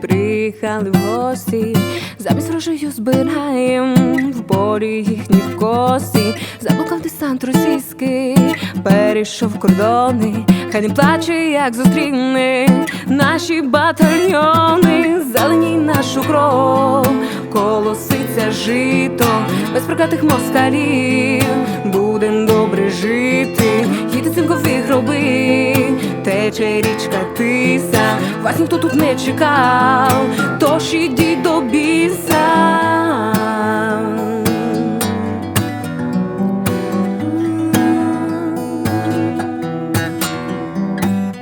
приїхали в гості, замість грошей збираєм в полі їхні кості, заблукав десант російський, перейшов кордони, хай не плаче, як зустріне наші батальйони, зелені нашу кров, колоситься жито, без проклятих москалів, будем добре жити, тече річка тиса, вас ніхто тут не чекав, тож ідіть до біса.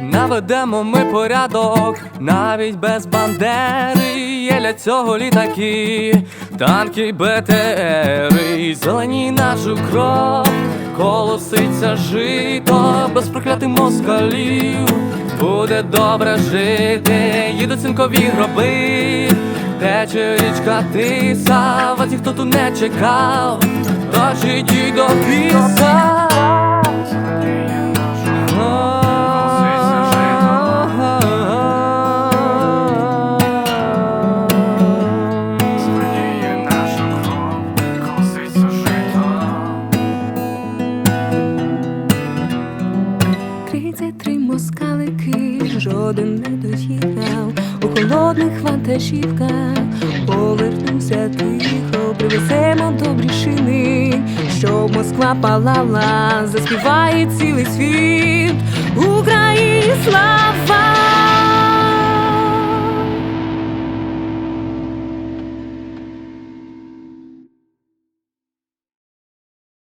Наведемо ми порядок, навіть без бандери. Є для цього літаки, танки, БТРи, зелені нашу кров, колоситься жито, без проклятих москалів, буде добре жити, їдуть цинкові гроби, тече річка тиса, вас ніхто тут не чекав, тож ідіть до біса. Москалики, жоден не доїхав у холодних вантажівках. Повернуся тихо, привеземо добрі шини, щоб Москва палала, заспіває цілий світ.